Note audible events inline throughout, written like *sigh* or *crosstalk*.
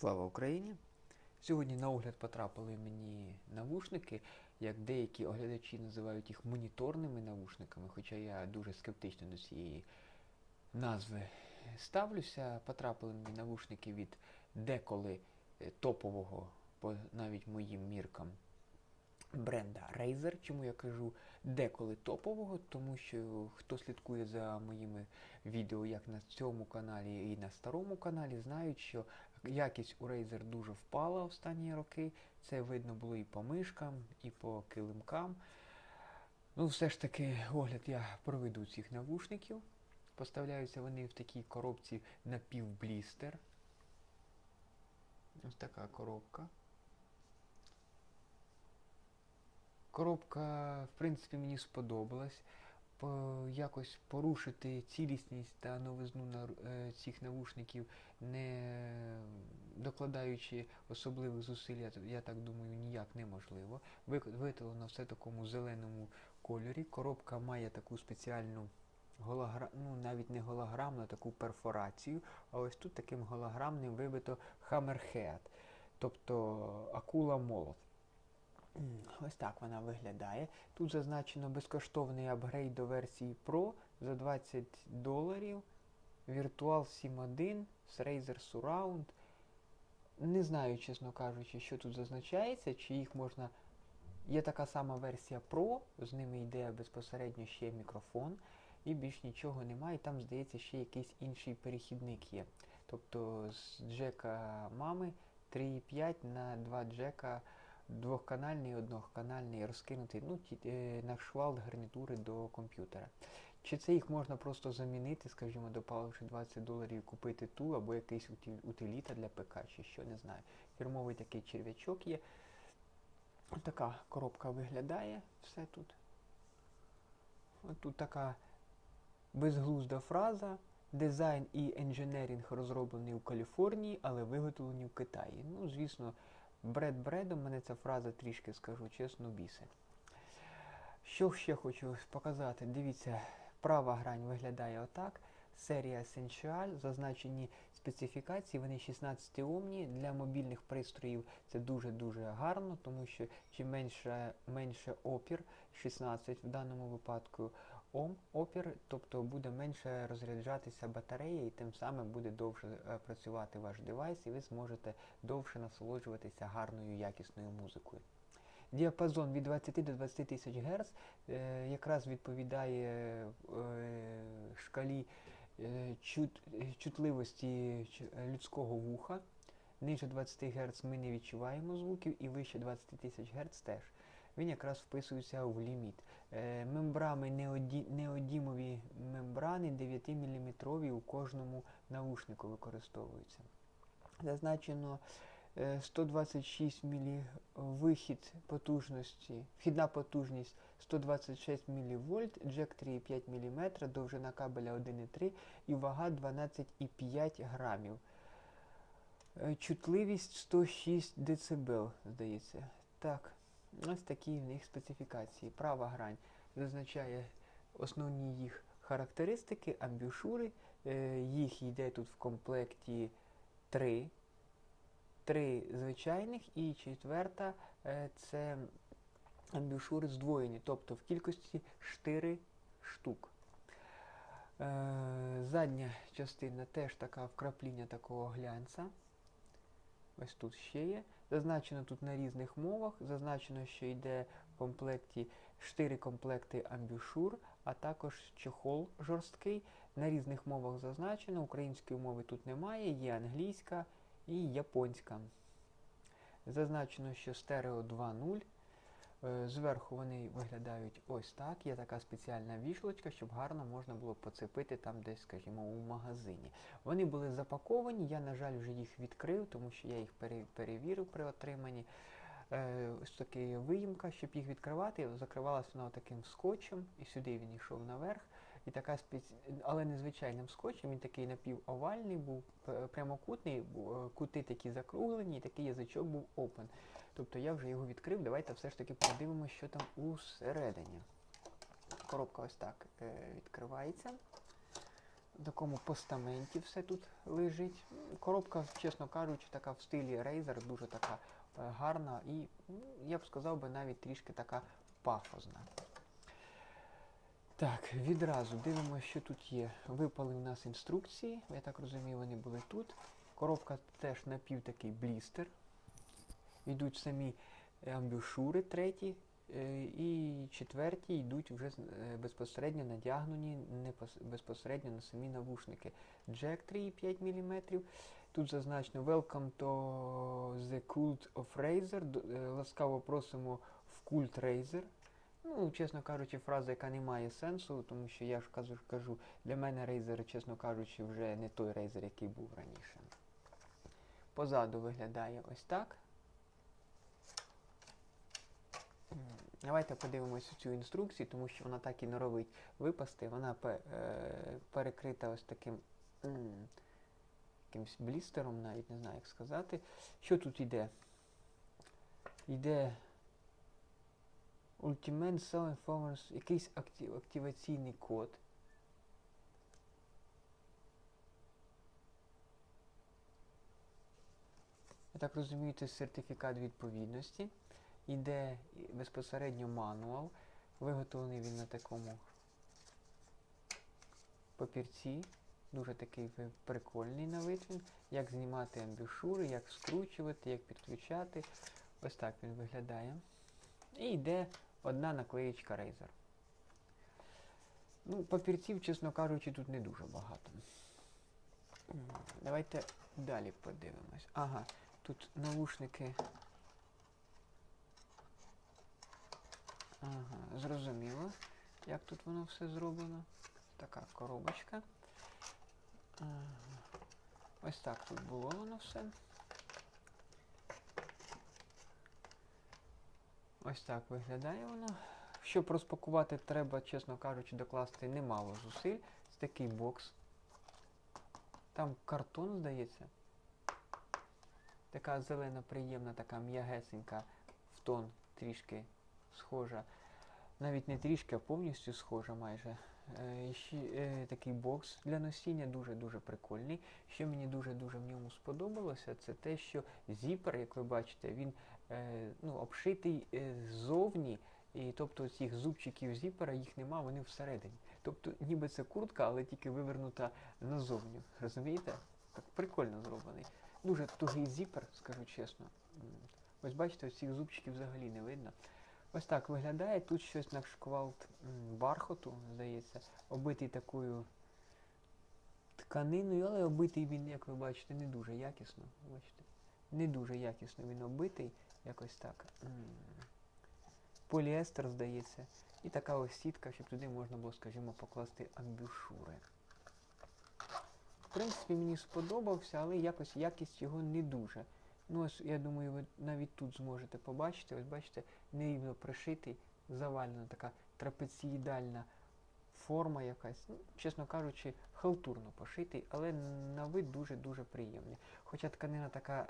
Слава Україні! Сьогодні на огляд потрапили мені навушники, як деякі оглядачі називають їх моніторними навушниками, хоча я дуже скептично до цієї назви ставлюся. Потрапили мені навушники від деколи е, топового, по навіть моїм міркам, бренда Razer. Чому я кажу деколи топового? Тому що хто слідкує за моїми відео як на цьому каналі і на старому каналі, знають, що якість у Razer дуже впала останні роки. Це видно було і по мишкам, і по килимкам. Ну, все ж таки, огляд я проведу цих навушників. Поставляються вони в такій коробці напівблістер. Ось така коробка. Коробка, в принципі, мені сподобалась. По, якось порушити цілісність та новизну е, цих навушників, не докладаючи особливих зусиль, я, так думаю, ніяк неможливо. Виготовлено все в такому зеленому кольорі. Коробка має таку спеціальну голограм, ну навіть не голограмну, а таку перфорацію. А ось тут таким голограмним вибито Hammerhead, тобто акула молот. Ось так вона виглядає. Тут зазначено безкоштовний апгрейд до версії Pro за 20 доларів. Virtual 7.1 з Razer Surround. Не знаю, чесно кажучи, що тут зазначається, чи їх можна. Є така сама версія Pro, з ними йде безпосередньо ще мікрофон, і більш нічого немає. Там, здається, ще якийсь інший перехідник є. Тобто з джека мами 3.5 на 2 джека двохканальний, одноканальний розкинутий ну, е, на швалт гарнітури до комп'ютера. Чи це їх можна просто замінити, скажімо, допаливши 20 доларів, купити ту або якийсь утиліта для ПК, чи що, не знаю. Фірмовий такий черв'ячок є. Ось така коробка виглядає все тут. Ось тут така безглузда фраза. Дизайн і інженерінг розроблений у Каліфорнії, але виготовлені в Китаї. Ну, звісно, бред бредом мене ця фраза трішки скажу чесно бісе. Що ще хочу показати? Дивіться, права грань виглядає отак. Серія Essential, зазначені специфікації, вони 16 омні. Для мобільних пристроїв це дуже-дуже гарно, тому що чим менше менше опір, 16 в даному випадку Ом опір, тобто буде менше розряджатися батарея і тим самим буде довше е, працювати ваш девайс, і ви зможете довше насолоджуватися гарною якісною музикою. Діапазон від 20 до 20 тисяч Гц е, якраз відповідає е, шкалі е, чутливості людського вуха. Ниже 20 Гц ми не відчуваємо звуків і вище 20 тисяч Гц теж він якраз вписується в ліміт. Мембрами неоді, неодімові мембрани 9 мм у кожному наушнику використовуються. Зазначено 126 мілі вихід потужності, вхідна потужність 126 мВ, джек 3,5 мм, довжина кабеля 1,3 і вага 12,5 грамів. Е, чутливість 106 дБ, здається. Так. Ось такі в них специфікації. Права грань зазначає основні їх характеристики, амбюшури. Е, їх йде тут в комплекті три. Три звичайних і четверта е, це амбюшури здвоєні, тобто в кількості 4 штук. Е, задня частина теж така вкрапління такого глянця. Ось тут ще є. Зазначено тут на різних мовах. Зазначено, що йде в комплекті 4 комплекти амбюшур, а також чохол жорсткий. На різних мовах зазначено. Української мови тут немає, є англійська і японська. Зазначено, що стерео 2.0. Е, зверху вони виглядають ось так. Є така спеціальна вішалочка, щоб гарно можна було поцепити там десь, скажімо, у магазині. Вони були запаковані, я, на жаль, вже їх відкрив, тому що я їх перевірив при отриманні. Е, ось така виїмка, щоб їх відкривати, закривалася вона таким скотчем, і сюди він йшов наверх. І така спеці... Але незвичайним скотчем, він такий напівовальний був, прямокутний, е, кути такі закруглені, і такий язичок був open. Тобто я вже його відкрив. Давайте все ж таки подивимося, що там усередині. Коробка ось так е, відкривається. такому постаменті все тут лежить. Коробка, чесно кажучи, така в стилі Razer, дуже така е, гарна і, ну, я б сказав би, навіть трішки така пафосна. Так, відразу дивимося, що тут є. Випали в нас інструкції, я так розумію, вони були тут. Коробка теж напів такий блістер. Йдуть самі амбушури треті е, і четверті йдуть вже е, безпосередньо надягнені не безпосередньо на самі навушники. Джек 3,5 мм. Тут зазначено Welcome to the Cult of Razer. Е, Ласкаво просимо в культ Razer. Ну, чесно кажучи, фраза, яка не має сенсу, тому що я ж кажу, кажу для мене Razer, чесно кажучи, вже не той Razer, який був раніше. Позаду виглядає ось так. Давайте подивимося цю інструкцію, тому що вона так і норовить випасти. Вона е, перекрита ось таким якимсь блістером, навіть не знаю, як сказати. Що тут йде? Йде Ultimate Selling Performance, якийсь акті- активаційний код. Я так розумію, це сертифікат відповідності. Іде безпосередньо мануал. Виготовлений він на такому папірці. Дуже такий прикольний на вид він. Як знімати амбушури, як скручувати, як підключати. Ось так він виглядає. І йде одна наклеєчка Razer. Ну, папірців, чесно кажучи, тут не дуже багато. Давайте далі подивимось. Ага, тут наушники. Ага, зрозуміло, як тут воно все зроблено. Така коробочка. Ага. Ось так тут було воно все. Ось так виглядає воно. Щоб розпакувати, треба, чесно кажучи, докласти немало зусиль. Це такий бокс. Там картон, здається. Така зелена, приємна, така м'ягесенька в тон трішки схожа. Навіть не трішки, а повністю схожа майже. Е, ще, е, такий бокс для носіння дуже-дуже прикольний. Що мені дуже-дуже в ньому сподобалося, це те, що зіпер, як ви бачите, він ну, обшитий е, ззовні. І тобто цих зубчиків зіпера їх нема, вони всередині. Тобто ніби це куртка, але тільки вивернута назовню. Розумієте? Так прикольно зроблений. Дуже тугий зіпер, скажу чесно. Ось бачите, цих зубчиків взагалі не видно. Ось так виглядає. Тут щось на м, бархоту, здається, обитий такою тканиною, але обитий він, як ви бачите, не дуже якісно. Бачите? Не дуже якісно він обитий, якось так. Поліестер, здається. І така ось сітка, щоб туди можна було, скажімо, покласти амбушури. В принципі, мені сподобався, але якось якість його не дуже. Ну, ось, я думаю, ви навіть тут зможете побачити. Ось бачите, нерівно пришитий, завалена така трапеціїдальна форма якась. Ну, чесно кажучи, халтурно пошитий, але на вид дуже-дуже приємний. Хоча тканина така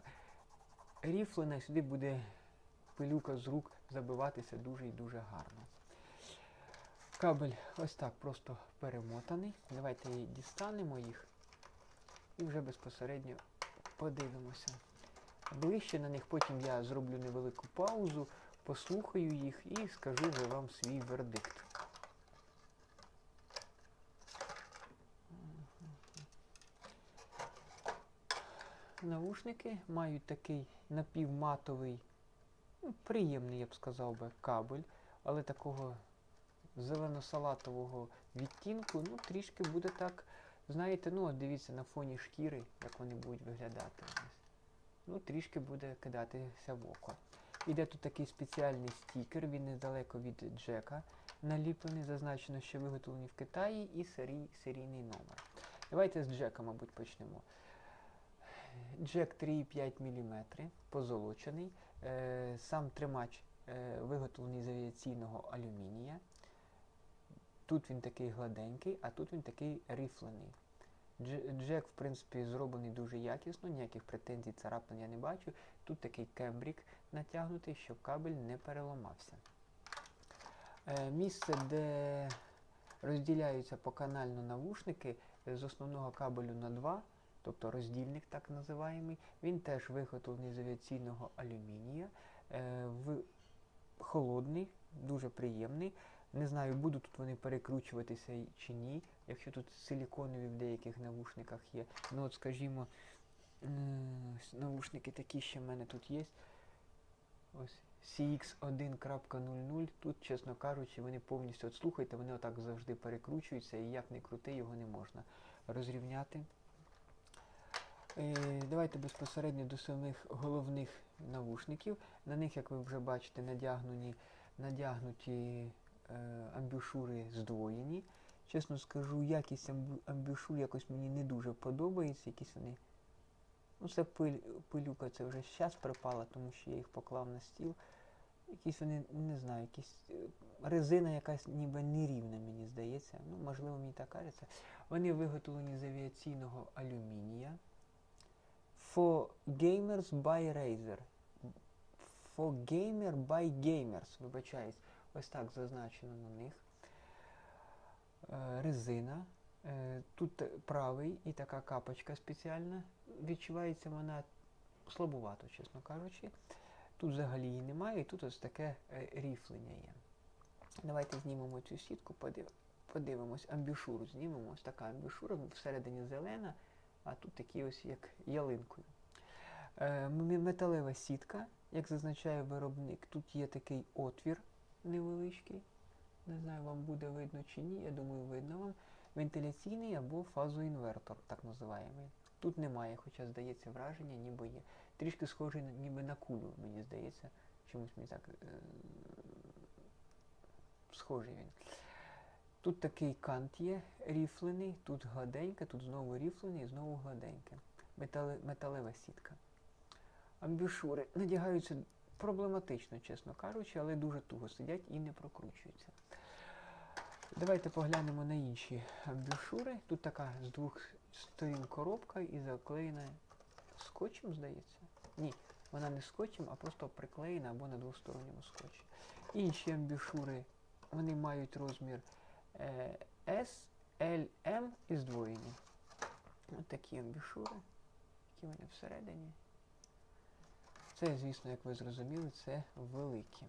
ріфлена, сюди буде пилюка з рук забиватися дуже і дуже гарно. Кабель ось так просто перемотаний. Давайте і дістанемо їх і вже безпосередньо подивимося. Ближче на них потім я зроблю невелику паузу, послухаю їх і скажу вже вам свій вердикт. Наушники мають такий напівматовий, ну, приємний, я б сказав би, кабель, але такого зелено-салатового відтінку, ну, трішки буде так, знаєте, ну, от дивіться на фоні шкіри, як вони будуть виглядати. Ну, трішки буде кидатися в око. Іде тут такий спеціальний стікер, він недалеко від Джека наліплений, зазначено, що виготовлені в Китаї і серій, серійний номер. Давайте з Джека, мабуть, почнемо. Джек 3,5 мм, позолочений. Е, сам тримач е, виготовлений з авіаційного алюмінія. Тут він такий гладенький, а тут він такий рифлений. Джек, в принципі, зроблений дуже якісно, ніяких претензій, царапин я не бачу. Тут такий кембрік натягнутий, щоб кабель не переламався. Е, місце, де розділяються поканально навушники, з основного кабелю на 2, тобто роздільник так називаємий. Він теж виготовлений з авіаційного алюмінія. Е, в холодний, дуже приємний. Не знаю, будуть тут вони перекручуватися чи ні, якщо тут силіконові в деяких навушниках є. Ну от, скажімо, с- навушники такі ще в мене тут є. Ось CX1.00. Тут, чесно кажучи, вони повністю от слухайте, вони отак завжди перекручуються, і як не крути, його не можна розрівняти. Е, Давайте безпосередньо до самих головних навушників. На них, як ви вже бачите, надягнені, надягнуті е, амбушури здвоєні. Чесно скажу, якість амбушур якось мені не дуже подобається. Якісь вони. Ну, це пиль, пилюка, це вже зараз припала, тому що я їх поклав на стіл. Якісь вони, не знаю, якісь е, резина якась ніби нерівна, мені здається. Ну, можливо, мені так кажеться. Вони виготовлені з авіаційного алюмінія. For gamers by Razer. For gamer by gamers. Вибачаюсь, ось так зазначено на них. Е, резина. Е, тут правий і така капочка спеціальна. Відчувається вона слабувато, чесно кажучи. Тут взагалі її немає, і тут ось таке е, ріфлення є. Давайте знімемо цю сітку, подивимось, амбішуру знімемо. Ось така амбішура, всередині зелена, а тут такі ось як ялинкою. Е, металева сітка, як зазначає виробник, тут є такий отвір невеличкий. Не знаю, вам буде видно чи ні, я думаю, видно вам. Вентиляційний або фазоінвертор, так називаємий. Тут немає, хоча здається враження, ніби є. Трішки схожий ніби на кулю, мені здається. Чомусь мені так е, схожий він. Тут такий кант є ріфлений, тут гладеньке, тут знову ріфлений і знову гладеньке. Метале, металева сітка. Амбішури надягаються проблематично, чесно кажучи, але дуже туго сидять і не прокручуються. Давайте поглянемо на інші амбішури. Тут така з двох сторін коробка і заклеєна скотчем, здається. Ні, вона не скотчем, а просто приклеєна або на двосторонньому скотчі. Інші амбішури, вони мають розмір S, L, M і здвоєні. Ось такі амбішури, які вони всередині. Це, звісно, як ви зрозуміли, це великі.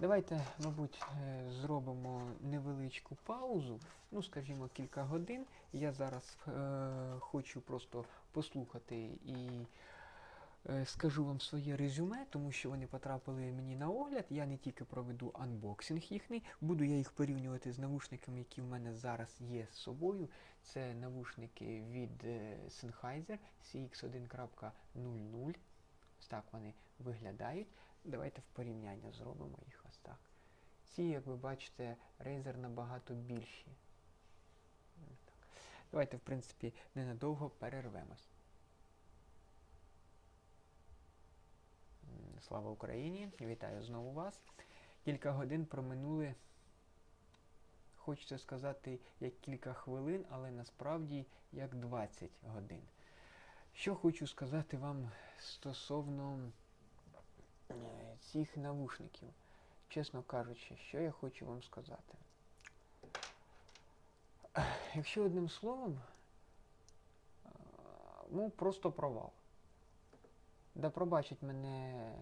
Давайте, мабуть, е, зробимо невеличку паузу, ну, скажімо, кілька годин. Я зараз е, хочу просто послухати і скажу вам своє резюме, тому що вони потрапили мені на огляд. Я не тільки проведу анбоксинг їхній, буду я їх порівнювати з навушниками, які в мене зараз є з собою. Це навушники від е, Sennheiser CX1.00. Ось так вони виглядають. Давайте в порівняння зробимо їх ось так. Ці, як ви бачите, Razer набагато більші. Давайте, в принципі, ненадовго перервемось. Слава Україні! Вітаю знову вас. Кілька годин проминули. Хочеться сказати, як кілька хвилин, але насправді як 20 годин. Що хочу сказати вам стосовно е, цих навушників. Чесно кажучи, що я хочу вам сказати. Якщо одним словом, е, ну просто провал. Да пробачать мене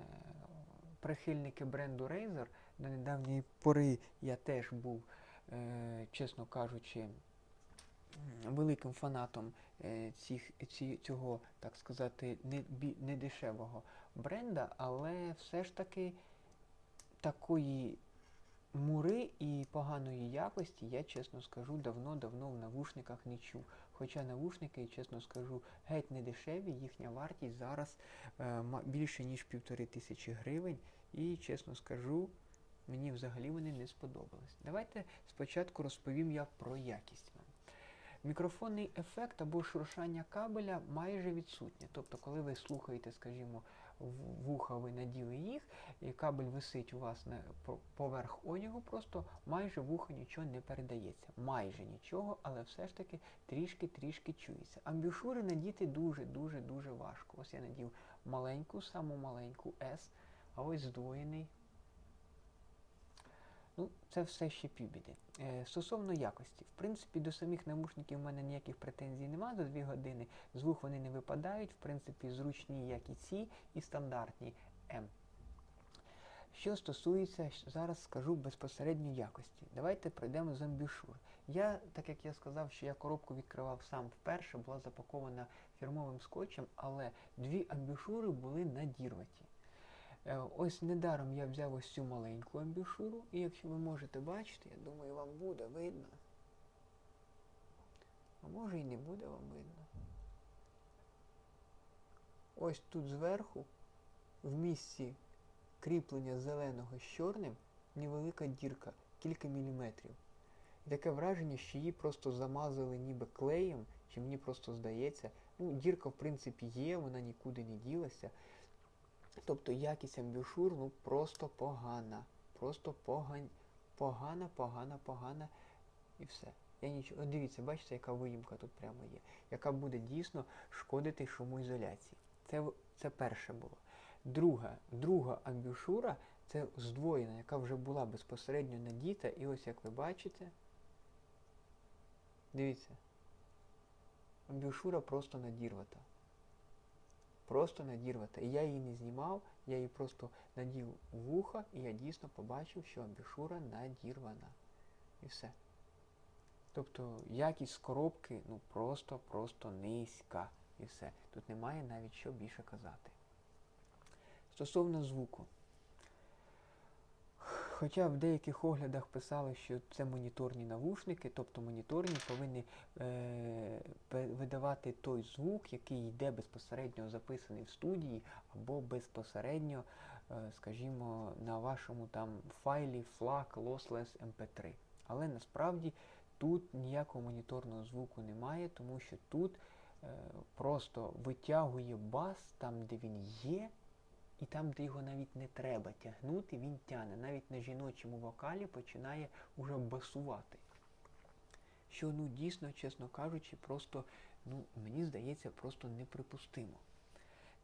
прихильники бренду Razer. До недавньої пори я теж був, е, чесно кажучи, великим фанатом е, цих, цього, так сказати, недешевого бренда, але все ж таки такої мури і поганої якості я, чесно скажу, давно-давно в навушниках не чув. Хоча навушники, чесно скажу, геть не дешеві, їхня вартість зараз е, більше ніж півтори тисячі гривень. І, чесно скажу, мені взагалі вони не сподобались. Давайте спочатку розповім я про якість. Мікрофонний ефект або шуршання кабеля майже відсутнє. Тобто, коли ви слухаєте, скажімо, вуха ви наділи їх, і кабель висить у вас на поверх одягу, просто майже вуха нічого не передається. Майже нічого, але все ж таки трішки-трішки чується. Амбюшури надіти дуже-дуже дуже важко. Ось я надів маленьку, саму маленьку S, а ось здвоєний. Ну, це все ще півбіди. Е, стосовно якості, в принципі, до самих навушників в мене ніяких претензій немає за 2 години. Звук вони не випадають, в принципі, зручні, як і ці, і стандартні М. Що стосується, зараз скажу безпосередньо якості. Давайте пройдемо з амбішур. Я, так як я сказав, що я коробку відкривав сам вперше, була запакована фірмовим скотчем, але дві амбішури були надірваті. Е, Ось недаром я взяв ось цю маленьку амбішуру, і якщо ви можете бачити, я думаю, вам буде видно. А може і не буде вам видно. Ось тут зверху, в місці кріплення зеленого з чорним, невелика дірка, кілька міліметрів. І таке враження, що її просто замазали ніби клеєм, чи мені просто здається. Ну, дірка, в принципі, є, вона нікуди не ділася. Тобто якість амбішур ну, просто погана. Просто погань, погана, погана, погана і все. Я нічого. Дивіться, бачите, яка виїмка тут прямо є, яка буде дійсно шкодити шумоізоляції. Це, це перше було. Друга, друга амбішура це здвоєна, яка вже була безпосередньо надіта, і ось як ви бачите, дивіться, амбішура просто надірвата. Просто надірвати. І я її не знімав, я її просто надів в вуха, і я дійсно побачив, що амбішура надірвана. І все. Тобто якість коробки ну просто-просто низька. І все. Тут немає навіть що більше казати. Стосовно звуку. Хоча в деяких оглядах писали, що це моніторні навушники, тобто моніторні повинні е, видавати той звук, який йде безпосередньо записаний в студії, або безпосередньо, е, скажімо, на вашому там файлі FLAC Lossless MP3. Але насправді тут ніякого моніторного звуку немає, тому що тут е, просто витягує бас там, де він є, і там, де його навіть не треба тягнути, він тягне. Навіть на жіночому вокалі починає уже басувати. Що, ну, дійсно, чесно кажучи, просто, ну, мені здається, просто неприпустимо.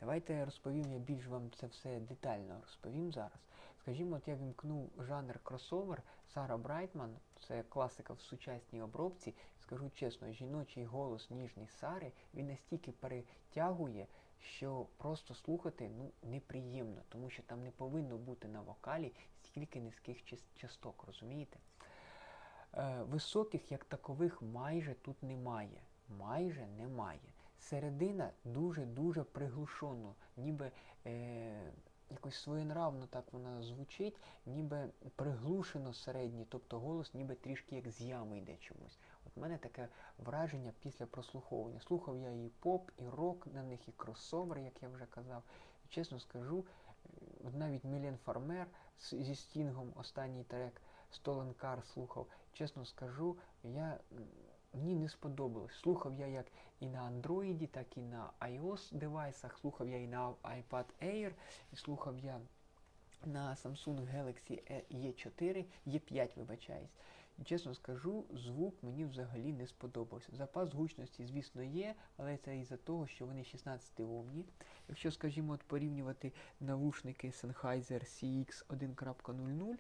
Давайте я розповім, я більш вам це все детально розповім зараз. Скажімо, от я вімкнув жанр кросовер Сара Брайтман, це класика в сучасній обробці. Скажу чесно, жіночий голос ніжний Сари, він настільки перетягує, що просто слухати ну, неприємно, тому що там не повинно бути на вокалі стільки низьких часток, розумієте? Е, високих як такових майже тут немає. Майже немає. Середина дуже-дуже приглушено, ніби е, якось своєнравно так вона звучить, ніби приглушено середній, тобто голос ніби трішки як з ями йде чомусь. В мене таке враження після прослуховування. Слухав я і поп, і рок на них, і кросовер, як я вже казав. І чесно скажу, е, навіть Мілен Фармер зі Стінгом останній трек Stolen Car слухав. Чесно скажу, я, мені не сподобалось. Слухав я як і на Android, так і на iOS девайсах, слухав я і на iPad Air, і слухав я на Samsung Galaxy E- E4, E5, вибачаюсь. Чесно скажу, звук мені взагалі не сподобався. Запас гучності, звісно, є, але це із-за того, що вони 16 омні. Якщо, скажімо, от порівнювати навушники Sennheiser CX 1.00,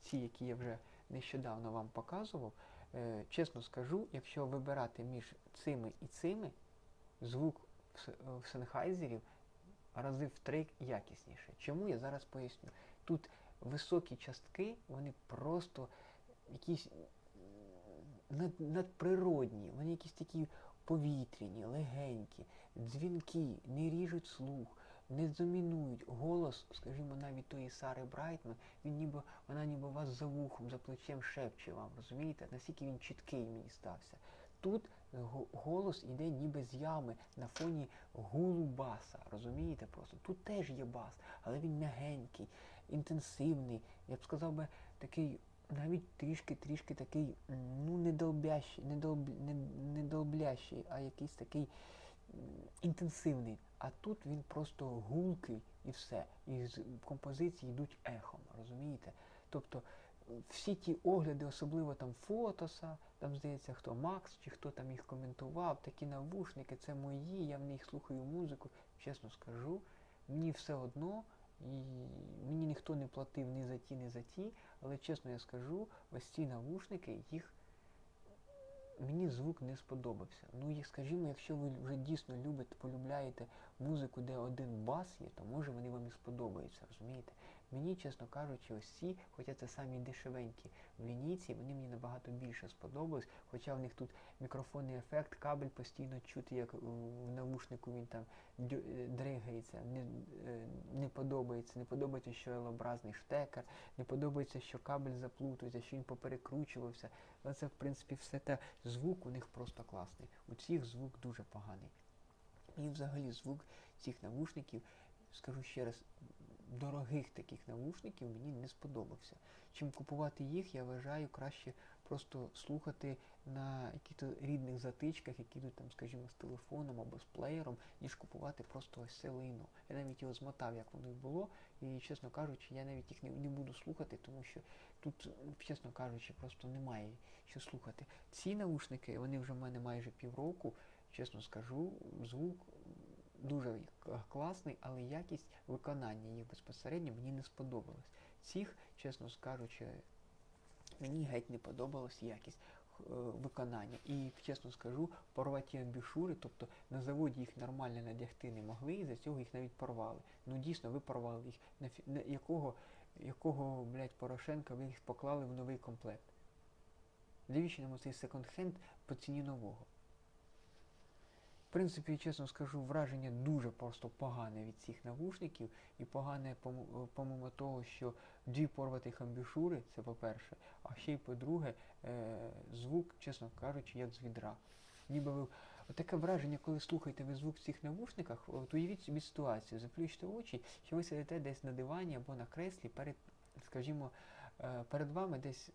ці, які я вже нещодавно вам показував, е, чесно скажу, якщо вибирати між цими і цими, звук в, Sennheiserів рази в три якісніше. Чому я зараз поясню? Тут високі частки, вони просто якісь над, надприродні, вони якісь такі повітряні, легенькі, дзвінки, не ріжуть слух, не домінують. Голос, скажімо, навіть тої Сари Брайтман, він ніби, вона ніби вас за вухом, за плечем шепче вам, розумієте? Наскільки він чіткий мені стався. Тут голос іде ніби з ями на фоні гулу баса, розумієте просто? Тут теж є бас, але він м'ягенький, інтенсивний, я б сказав би, такий навіть трішки-трішки такий, ну, не долбящий, не, долб, не, не долблящий, а якийсь такий інтенсивний. А тут він просто гулкий і все. І з композиції йдуть ехом, розумієте? Тобто е, всі ті огляди, особливо там фотоса, там здається, хто Макс чи хто там їх коментував, такі навушники, це мої, я в них слухаю музику. Чесно скажу, мені все одно І мені ніхто не платив ні за ті, ні за ті, але чесно я скажу, ось ці навушники, їх мені звук не сподобався. Ну, і скажімо, якщо ви вже дійсно любите, полюбляєте музику, де один бас є, то може вони вам і сподобаються, розумієте? Мені, чесно кажучи, ось ці, хоча це самі дешевенькі в лінійці, вони мені набагато більше сподобались, хоча в них тут мікрофонний ефект, кабель постійно чути, як в навушнику він там е, дригається, не, е, не подобається, не подобається, що елобразний штекер, не подобається, що кабель заплутується, що він поперекручувався. Але це, в принципі, все те звук у них просто класний. У цих звук дуже поганий. І взагалі звук цих навушників, скажу ще раз, дорогих таких навушників мені не сподобався. Чим купувати їх, я вважаю краще просто слухати на якихось рідних затичках, які йдуть там, скажімо, з телефоном або з плеєром, ніж купувати просто ось це лайно. Я навіть його змотав, як воно і було, і, чесно кажучи, я навіть їх не, не буду слухати, тому що тут, чесно кажучи, просто немає що слухати. Ці наушники, вони вже в мене майже півроку, чесно скажу, звук дуже класний, але якість виконання їх безпосередньо мені не сподобалась. Цих, чесно скажучи, мені геть не подобалась якість е, виконання. І, чесно скажу, порваті амбішури, тобто на заводі їх нормально надягти не могли, і за цього їх навіть порвали. Ну дійсно, ви порвали їх. На, фі- на якого, якого, блядь, Порошенка ви їх поклали в новий комплект? Дивіться на цей секонд-хенд по ціні нового. В принципі, чесно скажу, враження дуже просто погане від цих навушників і погане е, помимо того, що дві порватих амбішури, це по-перше, а ще й по-друге, е, звук, чесно кажучи, як з відра. Ніби ви таке враження, коли слухаєте ви звук в цих навушниках, от уявіть собі ситуацію, заплющте очі, що ви сидите десь на дивані або на креслі перед, скажімо, е, перед вами десь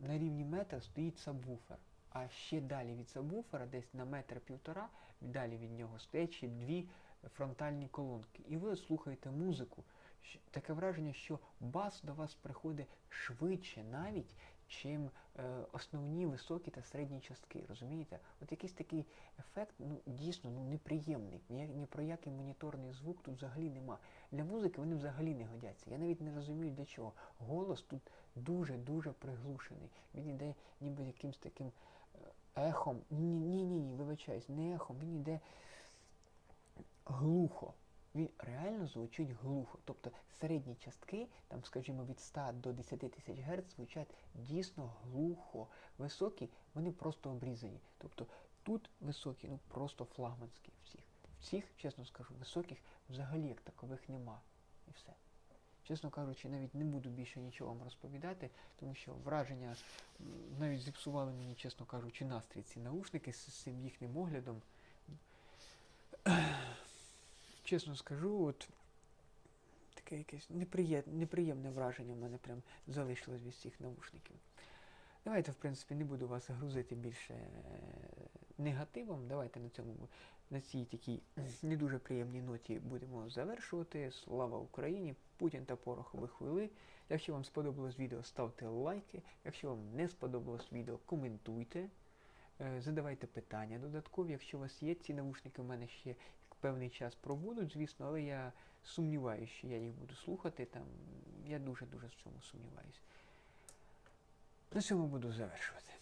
на рівні метра стоїть сабвуфер. А ще далі від сабвуфера, десь на метр півтора, далі від нього стоять ще дві фронтальні колонки. І ви слухаєте музику. Таке враження, що бас до вас приходить швидше навіть, чим е, основні високі та середні частки. Розумієте? От якийсь такий ефект, ну дійсно ну, неприємний. Ні, ні про який моніторний звук тут взагалі нема. Для музики вони взагалі не годяться. Я навіть не розумію для чого. Голос тут дуже-дуже приглушений. Він іде ніби якимсь таким ехом. Ні, ні, ні, ні, вибачаюсь, не ехом, він іде глухо. Він реально звучить глухо. Тобто середні частки, там, скажімо, від 100 до 10 тисяч Гц звучать дійсно глухо. Високі, вони просто обрізані. Тобто тут високі, ну просто флагманські всіх. Всіх, чесно скажу, високих взагалі як такових нема. І все. Чесно кажучи, навіть не буду більше нічого вам розповідати, тому що враження навіть зіпсували мені, чесно кажучи, настрій ці наушники з, цим їхнім оглядом. *clears throat* Чесно скажу, от таке якесь неприємне враження в мене прям залишилось від цих наушників. Давайте, в принципі, не буду вас грузити більше е, негативом. Давайте на цьому на цій такій не дуже приємній ноті будемо завершувати. Слава Україні! Путін та порохові хвили. Якщо вам сподобалось відео, ставте лайки. Якщо вам не сподобалось відео, коментуйте. Е, Задавайте питання додаткові. Якщо у вас є ці навушники, у мене ще певний час пробудуть, звісно, але я сумніваюся, що я їх буду слухати. Там я дуже-дуже в цьому сумніваюся. На цьому буду завершувати.